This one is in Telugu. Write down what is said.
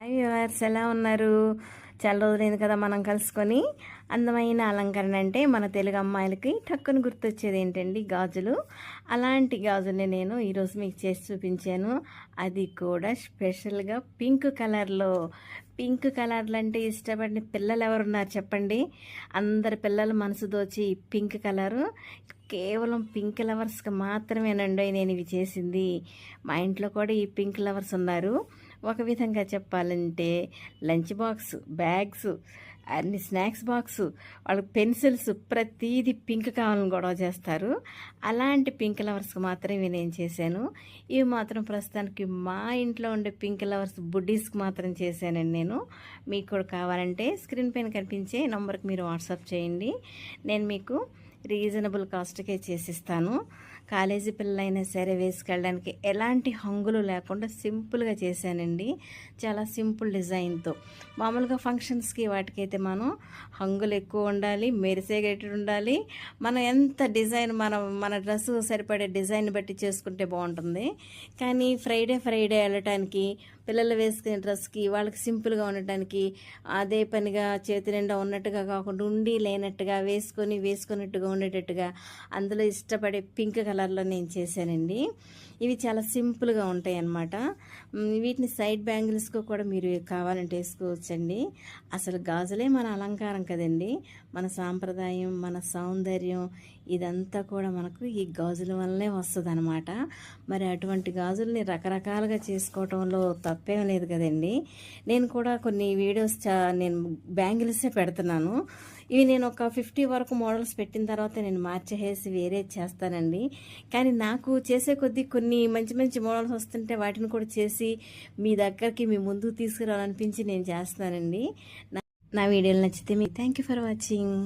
హాయ్ వ్యూవర్స్ ఎలా ఉన్నారు? చాలా రోజులైంది కదా మనం కలుసుకొని. అందమైన అలంకరణ అంటే మన తెలుగు అమ్మాయిలకి టక్కుని గుర్తొచ్చేది ఏంటండి? గాజులు. అలాంటి గాజుల్ని నేను ఈరోజు మీకు చేసి చూపించాను. అది కూడా స్పెషల్గా పింక్ కలర్లో. పింక్ కలర్లు అంటే ఇష్టపడిన పిల్లలు ఎవరున్నారు చెప్పండి? అందరి పిల్లల మనసు దోచి ఈ పింక్ కలరు కేవలం పింక్ లవర్స్కి మాత్రమేనండి నేను ఇవి చేసింది. మా ఇంట్లో కూడా ఈ పింక్ లవర్స్ ఉన్నారు. ఒక విధంగా చెప్పాలంటే లంచ్ బాక్స్ బ్యాగ్స్ అన్ని స్నాక్స్ బాక్స్ వాళ్ళకి పెన్సిల్స్ ప్రతీది పింక్ కావాలని గొడవ చేస్తారు. అలాంటి పింక్ లవర్స్కి మాత్రమే నేను చేశాను. ఇవి మాత్రం ప్రస్తుతానికి మా ఇంట్లో ఉండే పింక్ లవర్స్ బుడ్డీస్కి మాత్రం చేశానండి నేను. మీకు కూడా కావాలంటే స్క్రీన్ పైన కనిపించే నంబర్కి మీరు వాట్సాప్ చేయండి. నేను మీకు రీజనబుల్ కాస్ట్కే చేసిస్తాను. కాలేజీ పిల్లలైనా సరే వేసుకెళ్ళడానికి ఎలాంటి హంగులు లేకుండా సింపుల్గా చేశానండి. చాలా సింపుల్ డిజైన్తో. మామూలుగా ఫంక్షన్స్కి వాటికైతే మనం హంగులు ఎక్కువ ఉండాలి మెరిసేగేటట్టు ఉండాలి. మనం ఎంత డిజైన్ మనం మన డ్రెస్సు సరిపడే డిజైన్ బట్టి చేసుకుంటే బాగుంటుంది. కానీ ఫ్రైడే ఫ్రైడే వెళ్ళటానికి పిల్లలు వేసుకునే డ్రెస్కి వాళ్ళకి సింపుల్గా ఉండటానికి అదే పనిగా చేతి నిండా ఉన్నట్టుగా కాకుండా ఉండి లేనట్టుగా వేసుకొని వేసుకున్నట్టుగా ఉండేటట్టుగా అందులో ఇష్టపడే పింక్ కలర్లో నేను చేశానండి. ఇవి చాలా సింపుల్గా ఉంటాయి అన్నమాట వీటిని సైడ్ బ్యాంగిల్స్కు కూడా మీరు కావాలంటే వేసుకోవచ్చండి. అసలు గాజులే మన అలంకారం కదండి. మన సాంప్రదాయం మన సౌందర్యం ఇదంతా కూడా మనకు ఈ గాజుల వల్లనే వస్తుంది అనమాట మరి అటువంటి గాజుల్ని రకరకాలుగా చేసుకోవటంలో తప్పేం లేదు కదండి. నేను కూడా కొన్ని వీడియోస్ నేను బ్యాంగిల్సే పెడుతున్నాను. ఇవి నేను ఒక ఫిఫ్టీ వరకు మోడల్స్ పెట్టిన తర్వాత తర్వాత నేను మార్చేసి వేరే చేస్తానండి. కానీ నాకు చేసే కొద్దీ కొన్ని మంచి మంచి మోడల్స్ వస్తుంటే వాటిని కూడా చేసి మీ దగ్గరికి మీ ముందు తీసుకురావాలనిపించి నేను చేస్తానండి నా వీడియోలు నచ్చితే మీ థ్యాంక్ యూ ఫర్ వాచింగ్.